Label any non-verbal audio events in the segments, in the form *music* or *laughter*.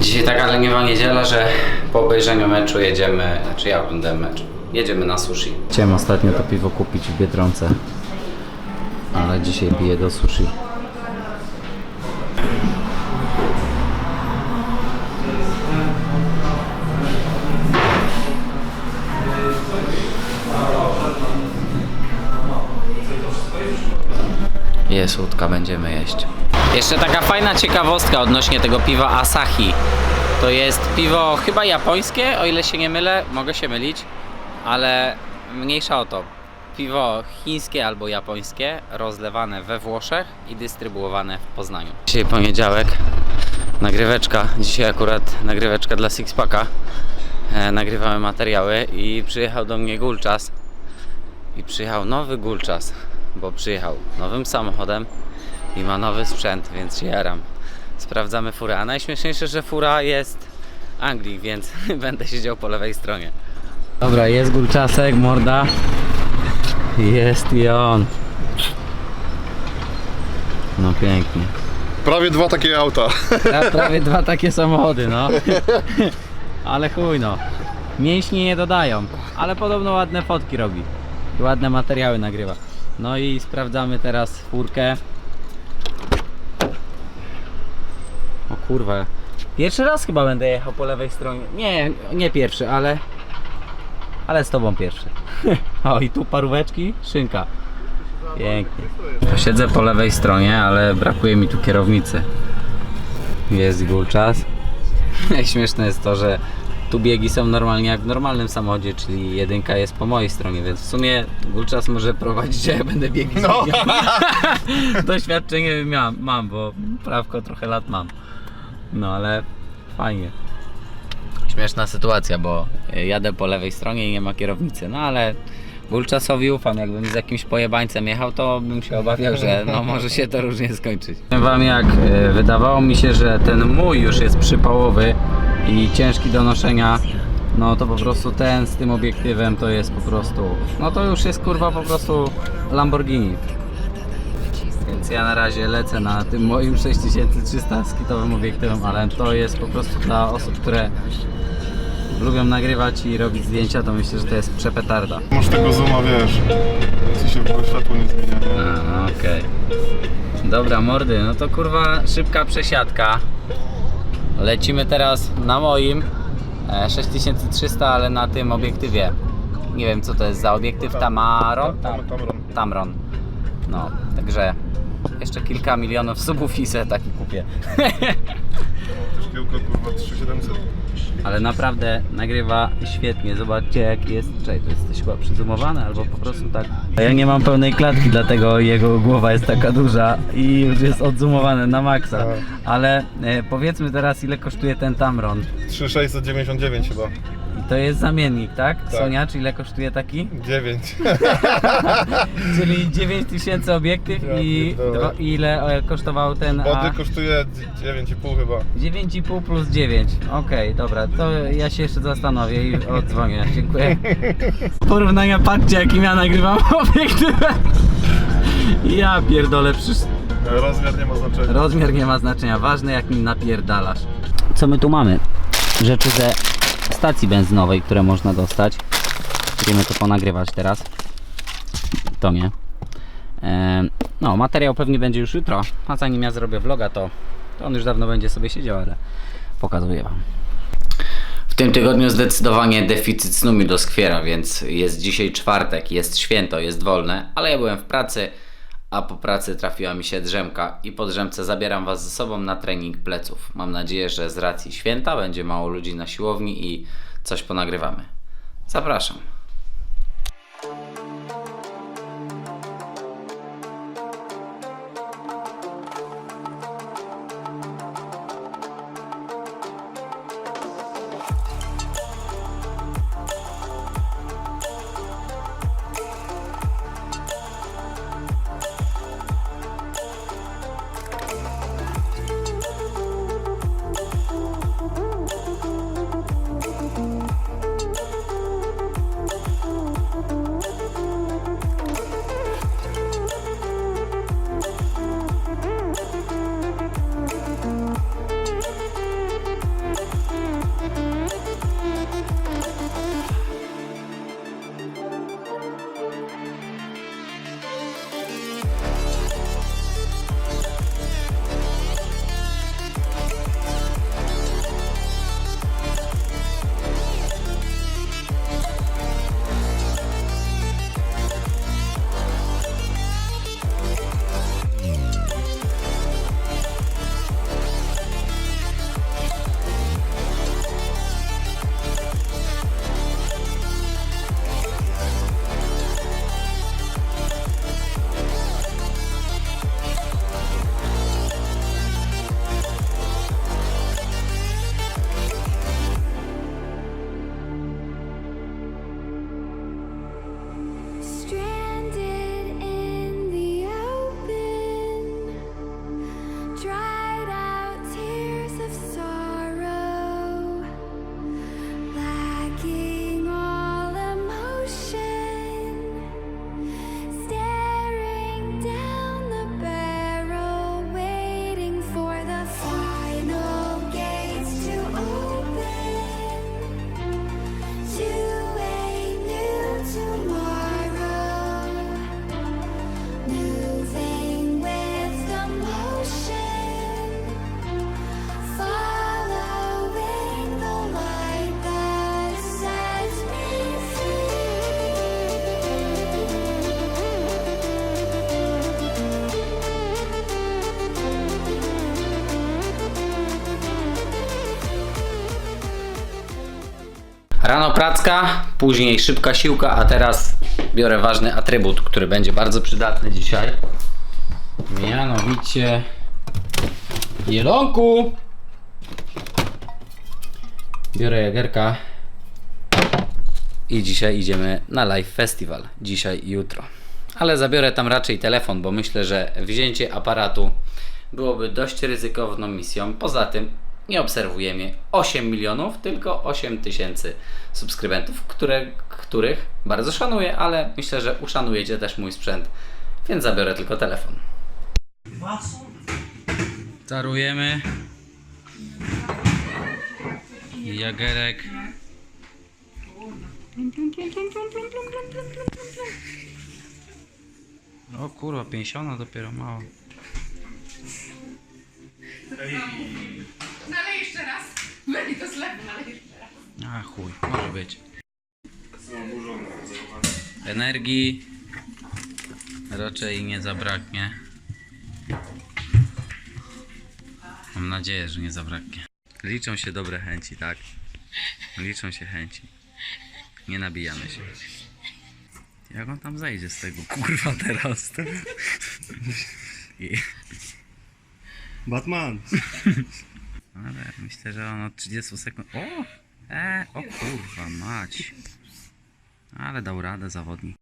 Dzisiaj taka leniwa niedziela, że po obejrzeniu meczu jedziemy, znaczy ja oglądałem mecz, jedziemy na sushi. Chciałem ostatnio to piwo kupić w Biedronce, ale dzisiaj biję do sushi. Jest łódka, będziemy jeść. Jeszcze taka fajna ciekawostka odnośnie tego piwa Asahi. To jest piwo chyba japońskie, o ile się nie mylę, mogę się mylić, ale mniejsza o to. Piwo chińskie albo japońskie, rozlewane we Włoszech i dystrybuowane w Poznaniu. Dzisiaj poniedziałek, nagryweczka, dzisiaj akurat nagryweczka dla Sixpacka. E, nagrywamy materiały i przyjechał do mnie Gulczas. I przyjechał nowy Gulczas, bo przyjechał nowym samochodem i ma nowy sprzęt, więc się jaram. Sprawdzamy furę. A najśmieszniejsze, że fura jest Anglii, więc *laughs* będę siedział po lewej stronie. Dobra, jest Gulczasek, morda. Jest i on. No pięknie. Prawie dwa takie auta. *laughs* Ja prawie dwa takie samochody, no. *laughs* Ale chuj no. Mięśni nie dodają, ale podobno ładne fotki robi. I ładne materiały nagrywa. No i sprawdzamy teraz furkę. O kurwa. Pierwszy raz chyba będę jechał po lewej stronie. Nie, nie pierwszy, ale ale z tobą pierwszy. *laughs* O i tu paróweczki, szynka. Pięknie. Siedzę po lewej stronie, ale brakuje mi tu kierownicy. Jest gulczas. *laughs* Najśmieszne jest to, że tu biegi są normalnie jak w normalnym samochodzie, czyli jedynka jest po mojej stronie, więc w sumie gulczas może prowadzić, a ja będę biegi No. *laughs* Doświadczenie mam, mam, bo prawko trochę lat mam. No ale fajnie. Śmieszna sytuacja, bo jadę po lewej stronie i nie ma kierownicy, no ale Gulczasowi ufam, jakbym z jakimś pojebańcem jechał, to bym się obawiał, że no może się to różnie skończyć. Powiem wam jak, e, wydawało mi się, że ten mój już jest przypałowy i ciężki do noszenia, no to po prostu ten z tym obiektywem to jest po prostu, no to już jest kurwa po prostu Lamborghini. Więc ja na razie lecę na tym moim 6300 skitowym obiektywem, ale to jest po prostu dla osób, które lubią nagrywać i robić zdjęcia, to myślę, że to jest przepetarda. Masz tego zooma, wiesz. Ci się ogóle światło nie zmienia. nie? A, okej. Dobra, mordy, no to kurwa szybka przesiadka. Lecimy teraz na moim e, 6300, ale na tym obiektywie. Nie wiem co to jest za obiektyw Tamaron? Tam, tam, tam. Tamron. No, także jeszcze kilka milionów subów i se taki kupię. Szkiełko kurwa 3700. Ale naprawdę nagrywa świetnie. Zobaczcie jak jest. Czekaj, to jest coś chyba przyzumowane albo po prostu tak. Ja nie mam pełnej klatki, dlatego jego głowa jest taka duża i już jest odzumowane na maksa. Ale e, powiedzmy teraz ile kosztuje ten Tamron. 3699 chyba. To jest zamiennik, tak? Tak. Sonia, czy ile kosztuje taki? 9. *laughs* Czyli 9000 obiektyw Ja i dwa, ile e, kosztował ten A? Wody kosztuje 9,5 chyba. 9,5 plus 9. Okej, dobra, to ja się jeszcze zastanowię i odzwonię. Dziękuję. Porównania patrzcie jakim ja nagrywam *laughs* obiektywem. Ja pierdolę, przecież Rozmiar nie ma znaczenia. rozmiar nie ma znaczenia. Ważne jak nim napierdalasz. Co my tu mamy? Rzeczy ze stacji benzynowej, które można dostać. Będziemy to ponagrywać teraz. To nie. No, materiał pewnie będzie już jutro, a zanim ja zrobię vloga, to, to on już dawno będzie sobie siedział, ale pokazuję Wam. W tym tygodniu zdecydowanie deficyt snu mi doskwiera, więc jest dzisiaj czwartek, jest święto, jest wolne, ale ja byłem w pracy, a po pracy trafiła mi się drzemka i po drzemce zabieram Was ze sobą na trening pleców. Mam nadzieję, że z racji święta będzie mało ludzi na siłowni i coś ponagrywamy. Zapraszam. Rano pracka, później szybka siłka, a teraz biorę ważny atrybut, który będzie bardzo przydatny dzisiaj. Mianowicie jelonku. Biorę jagerka i dzisiaj idziemy na live festival. Dzisiaj i jutro. Ale zabiorę tam raczej telefon, bo myślę, że wzięcie aparatu byłoby dość ryzykowną misją. Poza tym nie obserwujemy 8 milionów, tylko 8 tysięcy subskrybentów, które, których bardzo szanuję, ale myślę, że uszanujecie też mój sprzęt, więc zabiorę tylko telefon. Tarujemy. Jagerek. O kurwa, 50 dopiero mało. Nalej jeszcze raz. Weli do zlewu, nalej jeszcze raz. A chuj, może być. Energii raczej nie zabraknie. Mam nadzieję, że nie zabraknie. Liczą się dobre chęci, tak? Liczą się chęci. Nie nabijamy się. Jak on tam zejdzie z tego kurwa teraz? I... Batman! *laughs* Ale myślę, że on od 30 sekund. O! E, o kurwa mać. Ale dał radę zawodnik.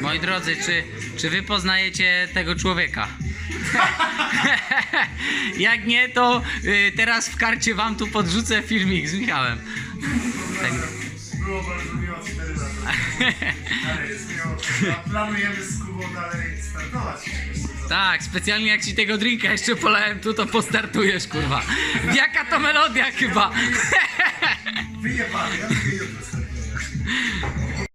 Moi drodzy, czy, czy wy poznajecie tego człowieka? *laughs* Jak nie, to y, teraz w karcie wam tu podrzucę filmik z Michałem. Tak. Było bardzo miło 4 lata. Ale jest miło. A Planujemy z Kubą dalej startować. Tak, specjalnie jak ci tego drinka jeszcze polałem tu, to postartujesz, kurwa. Jaka to melodia chyba? Wyjebany, ja tylko jutro startuję.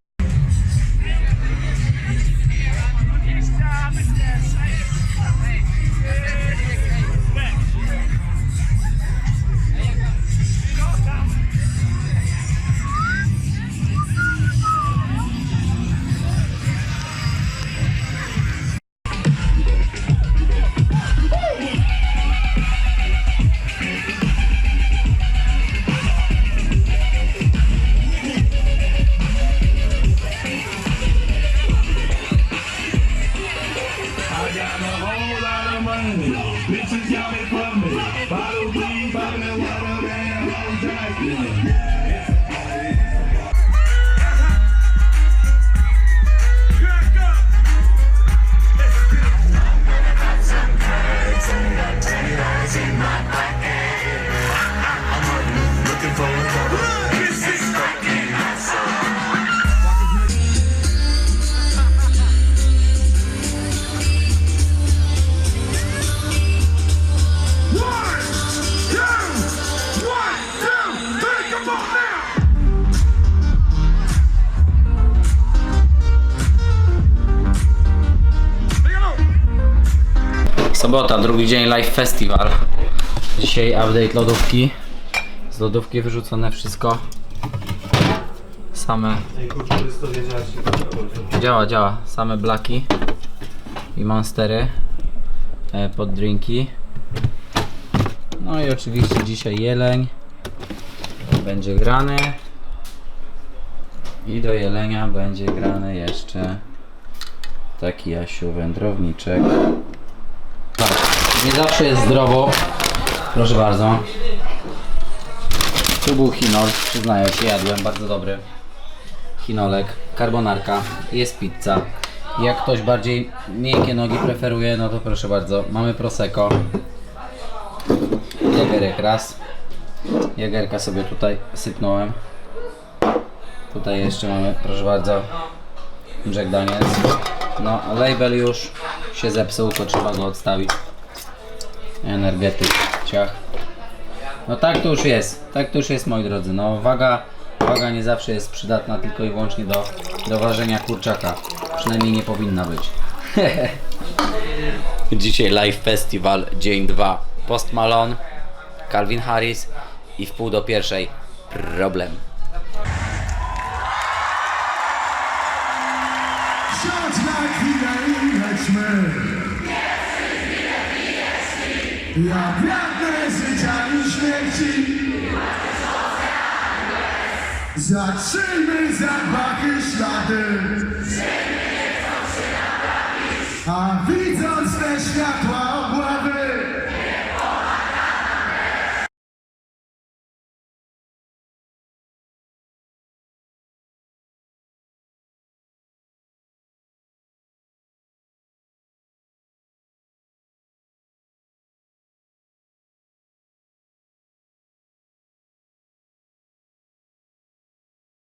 Sobota, drugi dzień live festival. Dzisiaj update lodówki. Z lodówki wyrzucone wszystko. Same. Działa, działa. Same blaki i monstery e, pod drinki. No i oczywiście dzisiaj jeleń będzie grany. I do jelenia będzie grany jeszcze taki Jasiu wędrowniczek. Nie zawsze jest zdrowo. Proszę bardzo. Tu był chinol, przyznaję się, jadłem, bardzo dobry. Chinolek, carbonarka, jest pizza. Jak ktoś bardziej miękkie nogi preferuje, no to proszę bardzo, mamy prosecco. Jagerek raz. Jagerka sobie tutaj sypnąłem. Tutaj jeszcze mamy, proszę bardzo, Jack Daniels. No, label już się zepsuł, to trzeba go odstawić. Energetyk, ciach. No tak to już jest, tak to już jest moi drodzy. No waga, waga nie zawsze jest przydatna tylko i wyłącznie do, do ważenia kurczaka. Przynajmniej nie powinna być. *laughs* Dzisiaj live festival, dzień 2. Post Malone, Calvin Harris i w pół do pierwszej problem. Ja pragnę życia i śmierci. Zatrzyjmy zapachy ślady. A wy